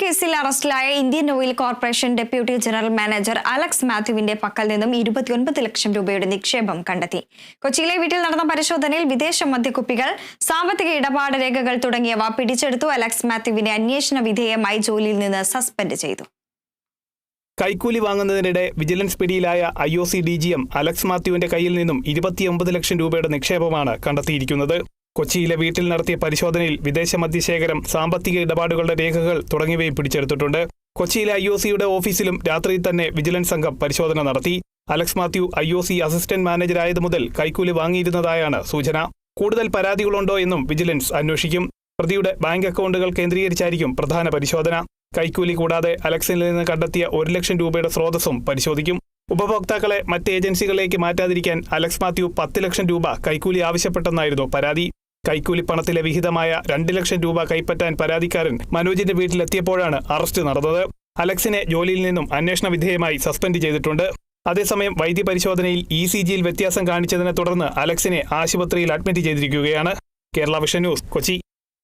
കേസിൽ അറസ്റ്റിലായ Indian oil corporation deputy general manager Alex മാത്യുവിന്റെ പക്കൽ നിന്നും ഇരുപത്തിയൊൻപത് ലക്ഷം രൂപയുടെ നിക്ഷേപം കണ്ടെത്തി. കൊച്ചിയിലെ വീട്ടിൽ നടന്ന പരിശോധനയിൽ വിദേശ മദ്യക്കുപ്പികൾ സാമ്പത്തിക ഇടപാട് രേഖകൾ തുടങ്ങിയവ പിടിച്ചെടുത്തു അലക്സ് മാത്യുവിനെ അന്വേഷണ വിധേയമായി ജോലിയിൽ നിന്ന് സസ്പെൻഡ് ചെയ്തു. കൈക്കൂലി വാങ്ങുന്നതിനിടെ വിജിലൻസ് പിടിയിലായ I O C D G M Alex മാത്യുവിന്റെ കയ്യിൽ നിന്നും ഇരുപത്തിയൊമ്പത് ലക്ഷം രൂപയുടെ നിക്ഷേപമാണ് കണ്ടെത്തിയിരിക്കുന്നത്. കൊച്ചിയിലെ വീട്ടിൽ നടത്തിയ പരിശോധനയിൽ വിദേശ മദ്യശേഖരം സാമ്പത്തിക ഇടപാടുകളുടെ രേഖകൾ തുടങ്ങിയവയും പിടിച്ചെടുത്തിട്ടുണ്ട്. കൊച്ചിയിലെ ഐ ഒ സിയുടെ ഓഫീസിലും രാത്രിയിൽ തന്നെ വിജിലൻസ് സംഘം പരിശോധന നടത്തി. Alex Mathew I O C assistant മാനേജരായത് മുതൽ കൈക്കൂലി വാങ്ങിയിരുന്നതായാണ് സൂചന. കൂടുതൽ പരാതികളുണ്ടോ എന്നും വിജിലൻസ് അന്വേഷിക്കും. പ്രതിയുടെ ബാങ്ക് അക്കൗണ്ടുകൾ കേന്ദ്രീകരിച്ചായിരിക്കും പ്രധാന പരിശോധന. കൈക്കൂലി കൂടാതെ അലക്സിൽ നിന്ന് കണ്ടെത്തിയ ഒരു ലക്ഷം രൂപയുടെ സ്രോതസ്സും പരിശോധിക്കും. ഉപഭോക്താക്കളെ മറ്റ് ഏജൻസികളിലേക്ക് മാറ്റാതിരിക്കാൻ അലക്സ് മാത്യു പത്ത് ലക്ഷം രൂപ കൈക്കൂലി ആവശ്യപ്പെട്ടെന്നായിരുന്നു പരാതി. കൈക്കൂലി പണത്തിലെ വിഹിതമായ രണ്ട് ലക്ഷം രൂപ കൈപ്പറ്റാൻ പരാതിക്കാരൻ മനോജിന്റെ വീട്ടിലെത്തിയപ്പോഴാണ് അറസ്റ്റ് നടന്നത്. അലക്സിനെ ജോലിയിൽ നിന്നും അന്വേഷണ വിധേയമായി സസ്പെൻഡ് ചെയ്തിട്ടുണ്ട്. അതേസമയം വൈദ്യപരിശോധനയിൽ ഇ സി ജിയിൽ വ്യത്യാസം കാണിച്ചതിനെ തുടർന്ന് അലക്സിനെ ആശുപത്രിയിൽ അഡ്മിറ്റ് ചെയ്തിരിക്കുകയാണ്. Kerala vision news Kochi.